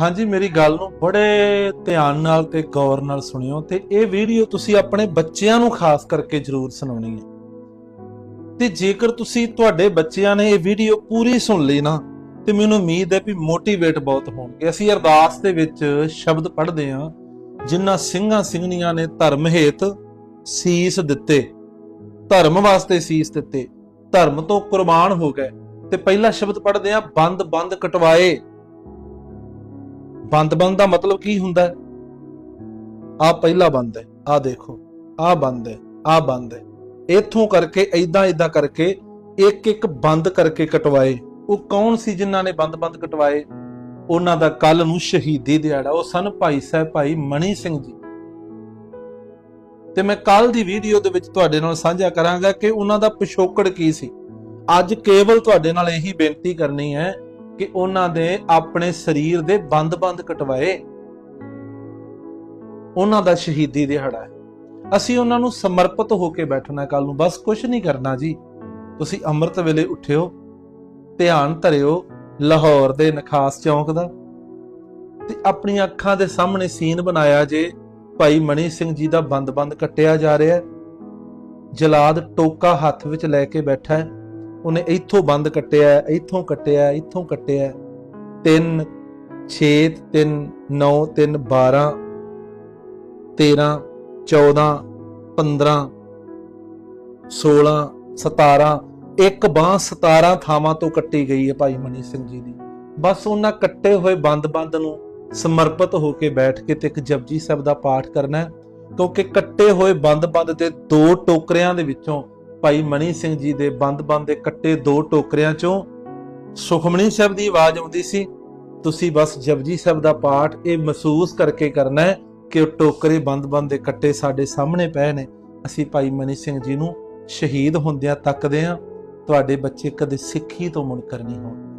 ਹਾਂਜੀ, ਮੇਰੀ ਗੱਲ ਨੂੰ ਬੜੇ ਧਿਆਨ ਨਾਲ ਤੇ ਗੌਰ ਨਾਲ ਸੁਣਿਓ ਤੇ ਇਹ ਵੀਡੀਓ ਤੁਸੀਂ ਆਪਣੇ ਬੱਚਿਆਂ ਨੂੰ ਖਾਸ ਕਰਕੇ ਜ਼ਰੂਰ ਸੁਣਾਉਣੀ ਹੈ। ਤੇ ਜੇਕਰ ਤੁਸੀਂ ਤੁਹਾਡੇ ਬੱਚਿਆਂ ਨੇ ਇਹ ਵੀਡੀਓ ਪੂਰੀ ਸੁਣ ਲਈ ਨਾ, ਤੇ ਮੈਨੂੰ ਉਮੀਦ ਹੈ ਵੀ ਮੋਟੀਵੇਟ ਬਹੁਤ ਹੋਣਗੇ। ਅਸੀਂ ਅਰਦਾਸ ਦੇ ਵਿੱਚ ਸ਼ਬਦ ਪੜ੍ਹਦੇ ਹਾਂ, ਜਿਨ੍ਹਾਂ ਸਿੰਘਾਂ ਸਿੰਘਣੀਆਂ ਨੇ ਧਰਮ ਹੇਤ ਸੀਸ ਦਿੱਤੇ, ਧਰਮ ਵਾਸਤੇ ਸੀਸ ਦਿੱਤੇ, ਧਰਮ ਤੋਂ ਕੁਰਬਾਨ ਹੋ ਗਏ। ਤੇ ਪਹਿਲਾ ਸ਼ਬਦ ਪੜ੍ਹਦੇ ਆ ਬੰਦ ਬੰਦ ਕਟਵਾਏ। ਬੰਦ ਬੰਦ ਦਾ ਮਤਲਬ ਕੀ ਹੁੰਦਾ ਹੈ? ਆ ਪਹਿਲਾ ਬੰਦ ਹੈ ਆ ਦੇਖੋ ਆ ਬੰਦ ਹੈ ਆ ਬੰਦ ਹੈ। ਇਥੋਂ ਕਰਕੇ ਐਦਾਂ ਐਦਾਂ ਕਰਕੇ ਇੱਕ ਇੱਕ ਬੰਦ ਕਰਕੇ ਕਟਵਾਏ। ਉਹ ਕੌਣ ਸੀ ਜਿਨ੍ਹਾਂ ਨੇ ਬੰਦ ਬੰਦ ਕਟਵਾਏ? ਉਹਨਾਂ ਦਾ ਕੱਲ ਨੂੰ ਸ਼ਹੀਦੀ ਦਿਹਾੜਾ। ਉਹ ਸਨ ਭਾਈ ਸਾਹਿਬ, ਭਾਈ ਮਣੀ ਸਿੰਘ ਜੀ। ਤੇ ਮੈਂ ਕੱਲ ਦੀ ਵੀਡੀਓ ਦੇ ਵਿੱਚ ਤੁਹਾਡੇ ਨਾਲ ਸਾਂਝਾ ਕਰਾਂਗਾ ਕਿ ਉਹਨਾਂ ਦਾ ਪਿਛੋਕੜ ਕੀ ਸੀ। ਅੱਜ ਕੇਵਲ ਤੁਹਾਡੇ ਨਾਲ ਇਹੀ ਬੇਨਤੀ ਕਰਨੀ ਹੈ ਕਿ ਉਹਨਾਂ ਦੇ ਆਪਣੇ ਸਰੀਰ ਦੇ ਬੰਦ-ਬੰਦ ਕਟਵਾਏ। ਉਹਨਾਂ ਦਾ ਸ਼ਹੀਦੀ ਦਿਹਾੜਾ ਹੈ। ਅਸੀਂ ਉਹਨਾਂ ਨੂੰ ਸਮਰਪਿਤ ਹੋ ਕੇ ਬੈਠਣਾ ਕੱਲ ਨੂੰ। ਬਸ ਕੁਝ ਨਹੀਂ ਕਰਨਾ ਜੀ। ਤੁਸੀਂ ਅੰਮ੍ਰਿਤ ਵੇਲੇ ਉੱਠਿਓ, ਧਿਆਨ ਧਰਿਓ, ਲਾਹੌਰ ਦੇ ਨਖਾਸ ਚੌਂਕ ਦਾ। ਤੇ ਆਪਣੀਆਂ ਅੱਖਾਂ ਦੇ ਸਾਹਮਣੇ ਸੀਨ ਬਣਾਇਆ ਜੇ ਭਾਈ ਮਣੀ ਸਿੰਘ ਜੀ ਦਾ ਬੰਦ-ਬੰਦ ਕੱਟਿਆ ਜਾ ਰਿਹਾ ਹੈ। ਜਲਾਦ ਟੋਕਾ ਹੱਥ ਵਿੱਚ ਲੈ ਕੇ ਬੈਠਾ ਹੈ। ਉਹਨੇ ਇੱਥੋਂ ਬੰਦ ਕੱਟਿਆ, ਇੱਥੋਂ ਕੱਟਿਆ ਇੱਥੋਂ ਕੱਟਿਆ। 3 6 3 9 3 12 13 14 15 16 17 ਇੱਕ ਬਾਹ 17 ਥਾਵਾਂ ਤੋਂ ਕੱਟੀ ਗਈ ਹੈ ਭਾਈ ਮਨੀ ਸਿੰਘ ਜੀ ਦੀ। ਬਸ ਉਹਨਾਂ ਕੱਟੇ ਹੋਏ ਬੰਦ-ਬੰਦ ਨੂੰ ਸਮਰਪਿਤ ਹੋ ਕੇ ਬੈਠ ਕੇ ਤੇ ਇੱਕ ਜਪਜੀ ਸਾਹਿਬ ਦਾ ਪਾਠ ਕਰਨਾ ਕਿਉਂਕਿ ਕੱਟੇ ਹੋਏ ਬੰਦ-ਬੰਦ ਤੇ ਦੋ ਟੋਕਰਿਆਂ ਦੇ ਵਿੱਚੋਂ ਭਾਈ ਮਣੀ ਸਿੰਘ ਜੀ ਦੇ ਬੰਦ-ਬੰਦ ਦੇ ਕੱਟੇ ਦੋ ਟੋਕਰਿਆਂ ਚੋਂ ਸੁਖਮਣੀ ਸਾਹਿਬ ਦੀ ਆਵਾਜ਼ ਆਉਂਦੀ ਸੀ, ਤੁਸੀਂ ਬਸ ਜਪਜੀ ਸਾਹਿਬ ਦਾ ਪਾਠ ਇਹ ਮਹਿਸੂਸ ਕਰਕੇ ਕਰਨਾ ਹੈ ਕਿ ਉਹ ਟੋਕਰੇ ਬੰਦ-ਬੰਦ ਦੇ ਕੱਟੇ ਸਾਡੇ ਸਾਹਮਣੇ ਪਏ ਨੇ। ਅਸੀਂ ਭਾਈ ਮਨੀ ਸਿੰਘ ਜੀ ਨੂੰ ਸ਼ਹੀਦ ਹੁੰਦਿਆਂ ਤੱਕਦੇ ਹਾਂ। ਤੁਹਾਡੇ ਬੱਚੇ ਕਦੇ ਸਿੱਖੀ ਤੋਂ ਮੁਨਕਰ ਨਹੀਂ ਹੋਣਗੇ।